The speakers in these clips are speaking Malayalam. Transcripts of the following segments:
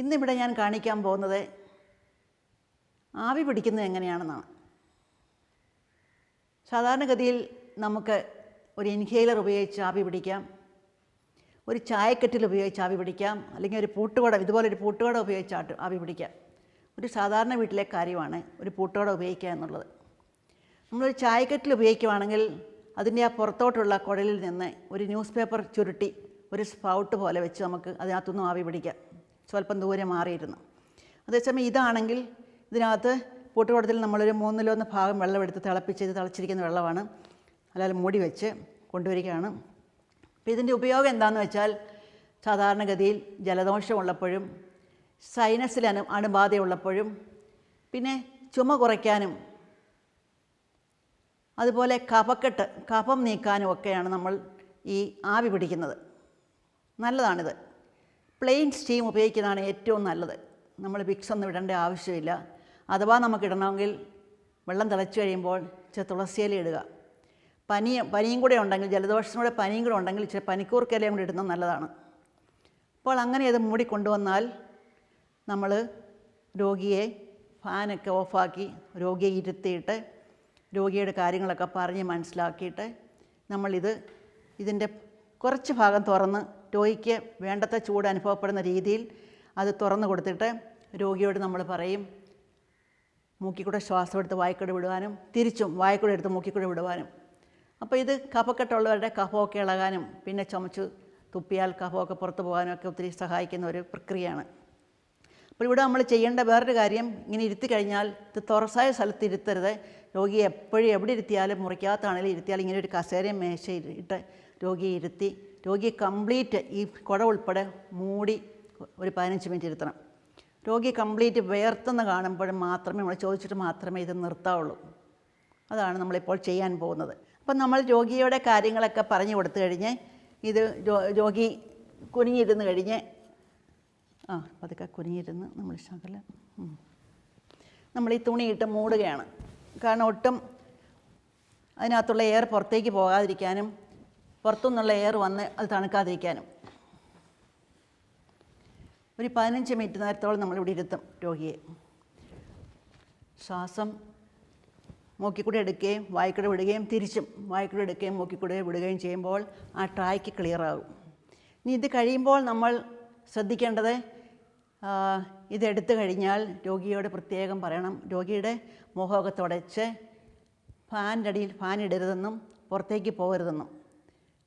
ഇന്നിവിടെ ഞാൻ കാണിക്കാൻ പോകുന്നത് ആവി പിടിക്കുന്നത് എങ്ങനെയാണെന്നാണ്. സാധാരണഗതിയിൽ നമുക്ക് ഒരു ഇൻഹേലർ ഉപയോഗിച്ച് ആവി പിടിക്കാം. ഒരു ചായക്കെട്ടിൽ ഉപയോഗിച്ച് ആവി പിടിക്കാം. അല്ലെങ്കിൽ ഒരു പൂട്ടുകട ഇതുപോലെ ഒരു പൂട്ടുകട ഉപയോഗിച്ച് ആട്ട് ആവി പിടിക്കാം. ഒരു സാധാരണ വീട്ടിലെ കാര്യമാണ് ഒരു പൂട്ടുകട ഉപയോഗിക്കുക എന്നുള്ളത്. നമ്മളൊരു ചായക്കെട്ടിൽ ഉപയോഗിക്കുകയാണെങ്കിൽ അതിന്റെ ആ പുറത്തോട്ടുള്ള കുഴലിൽ നിന്ന് ഒരു ന്യൂസ് പേപ്പർ ചുരുട്ടി ഒരു സ്പൗട്ട് പോലെ വെച്ച് നമുക്ക് അതിനകത്തുനിന്നും ആവി പിടിക്കാം. സ്വല്പം ദൂരെ മാറിയിരുന്നു. അതേസമയം ഇതാണെങ്കിൽ ഇതിനകത്ത് പൊട്ടുകുടത്തിൽ നമ്മളൊരു മൂന്നിലൊന്ന് ഭാഗം വെള്ളമെടുത്ത് തിളപ്പിച്ച് ഇത് തിളച്ചിരിക്കുന്ന വെള്ളമാണ്. അല്ലാതെ മൂടി വെച്ച് കൊണ്ടുവരികയാണ്. അപ്പോൾ ഇതിന്റെ ഉപയോഗം എന്താണെന്ന് വെച്ചാൽ സാധാരണഗതിയിൽ ജലദോഷമുള്ളപ്പോഴും സൈനസിൽ അണു അണുബാധയുള്ളപ്പോഴും പിന്നെ ചുമ കുറയ്ക്കാനും അതുപോലെ കഫക്കെട്ട് കഫം നീക്കാനും ഒക്കെയാണ് നമ്മൾ ഈ ആവി പിടിക്കുന്നത്. നല്ലതാണിത്. പ്ലെയിൻ സ്റ്റീം ഉപയോഗിക്കുന്നതാണ് ഏറ്റവും നല്ലത്. നമ്മൾ വിക്സ് ഒന്നും ഇടേണ്ട ആവശ്യമില്ല. അഥവാ നമുക്ക് ഇടണമെങ്കിൽ വെള്ളം തിളച്ചു കഴിയുമ്പോൾ ഇച്ചിരി തുളസിയില ഇടുക. പനി പനിയും കൂടെ ഉണ്ടെങ്കിൽ ജലദോഷത്തിനൂടെ പനിയും കൂടെ ഉണ്ടെങ്കിൽ ഇച്ചിരി പനിക്കൂർക്കയിലയും കൂടി ഇടുന്നത് നല്ലതാണ്. അപ്പോൾ അങ്ങനെ ഇത് മൂടിക്കൊണ്ടുവന്നാൽ നമ്മൾ രോഗിയെ ഫാനൊക്കെ ഓഫാക്കി രോഗിയെ ഇരുത്തിയിട്ട് രോഗിയുടെ കാര്യങ്ങളൊക്കെ പറഞ്ഞ് മനസ്സിലാക്കിയിട്ട് നമ്മളിത് ഇതിന്റെ കുറച്ച് ഭാഗം തുറന്ന് രോഗിക്ക് വേണ്ടത്ര ചൂട് അനുഭവപ്പെടുന്ന രീതിയിൽ അത് തുറന്നു കൊടുത്തിട്ട് രോഗിയോട് നമ്മൾ പറയും മൂക്കിക്കൂടെ ശ്വാസം എടുത്ത് വായിക്കൂടെ വിടുവാനും തിരിച്ചും വായിക്കൂടെ എടുത്ത് മൂക്കിക്കൂടെ വിടുവാനും. അപ്പോൾ ഇത് കഫക്കെട്ടുള്ളവരുടെ കഫമൊക്കെ ഇളകാനും പിന്നെ ചുമച്ച് തുപ്പിയാൽ കഫമൊക്കെ പുറത്ത് പോകാനും ഒക്കെ ഒത്തിരി സഹായിക്കുന്ന ഒരു പ്രക്രിയയാണ്. അപ്പോൾ ഇവിടെ നമ്മൾ ചെയ്യേണ്ട വേറൊരു കാര്യം ഇങ്ങനെ ഇരുത്തി കഴിഞ്ഞാൽ ഇത് തുറസായ സ്ഥലത്ത് ഇരുത്തരുത്. രോഗിയെ എപ്പോഴും എവിടെ ഇരുത്തിയാലും മുറിക്കാത്താണെങ്കിലും ഇരുത്തിയാലും ഇങ്ങനെ ഒരു കസേരയും മേശ ഇട്ട് രോഗിയെ ഇരുത്തി രോഗിയെ കംപ്ലീറ്റ് ഈ കുട ഉൾപ്പെടെ മൂടി ഒരു പതിനഞ്ച് മിനിറ്റ് ഇരുത്തണം. രോഗി കംപ്ലീറ്റ് വേർത്തെന്ന് കാണുമ്പോൾ മാത്രമേ നമ്മൾ ചോദിച്ചിട്ട് മാത്രമേ ഇത് നിർത്താവുള്ളൂ. അതാണ് നമ്മളിപ്പോൾ ചെയ്യാൻ പോകുന്നത്. അപ്പം നമ്മൾ രോഗിയുടെ കാര്യങ്ങളൊക്കെ പറഞ്ഞു കൊടുത്തു കഴിഞ്ഞ് ഇത് രോഗി കുനിഞ്ഞിരുന്ന് കഴിഞ്ഞ് ആ പതുക്കെ കുനിഞ്ഞിരുന്ന് നമ്മൾ ശകലം നമ്മൾ ഈ തുണിയിട്ട് മൂടുകയാണ്. കാരണം ഒട്ടും അതിനകത്തുള്ള എയർ പുറത്തേക്ക് പോകാതിരിക്കാനും പുറത്തുനിന്നുള്ള എയർ വന്ന് അത് തണുക്കാതിരിക്കാനും. ഒരു പതിനഞ്ച് മിനിറ്റ് നേരത്തോളം നമ്മളിവിടെ ഇരുത്തും രോഗിയെ. ശ്വാസം മൂക്കിക്കൂടെ എടുക്കുകയും വായിക്കൂടെ വിടുകയും തിരിച്ചും വായിക്കൂടെ എടുക്കുകയും മൂക്കിക്കൂടെ വിടുകയും ചെയ്യുമ്പോൾ ആ ട്രായ്ക്ക് ക്ലിയർ ആകും. ഇനി ഇത് കഴിയുമ്പോൾ നമ്മൾ ശ്രദ്ധിക്കേണ്ടത് ഇതെടുത്തു കഴിഞ്ഞാൽ രോഗിയോട് പ്രത്യേകം പറയണം. രോഗിയുടെ മുഖമൊക്കെ തുടച്ച് ഫാനിന്റെ അടിയിൽ ഫാൻ ഇടരുതെന്നും പുറത്തേക്ക് പോകരുതെന്നും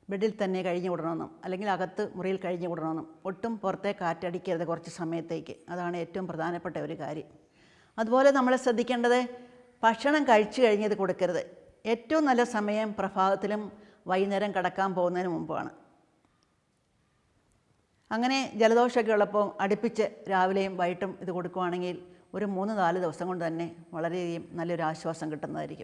ബെഡിൽ തന്നെ കഴിഞ്ഞു വിടണമെന്നും അല്ലെങ്കിൽ അകത്ത് മുറിയിൽ കഴിഞ്ഞു വിടണമെന്നും ഒട്ടും പുറത്തെ കാറ്റടിക്കരുത് കുറച്ച് സമയത്തേക്ക്. അതാണ് ഏറ്റവും പ്രധാനപ്പെട്ട ഒരു കാര്യം. അതുപോലെ നമ്മൾ ശ്രദ്ധിക്കേണ്ടത് ഭക്ഷണം കഴിച്ചു കഴിഞ്ഞത് കൊടുക്കരുത്. ഏറ്റവും നല്ല സമയം പ്രഭാതത്തിലും വൈകുന്നേരം കിടക്കാൻ പോകുന്നതിന് മുമ്പാണ്. അങ്ങനെ ജലദോഷമൊക്കെ ഉള്ളപ്പോൾ അടുപ്പിച്ച് രാവിലെയും വൈകിട്ടും ഇത് കൊടുക്കുവാണെങ്കിൽ ഒരു മൂന്ന് നാല് ദിവസം കൊണ്ട് തന്നെ വളരെയധികം നല്ലൊരു ആശ്വാസം കിട്ടുന്നതായിരിക്കും.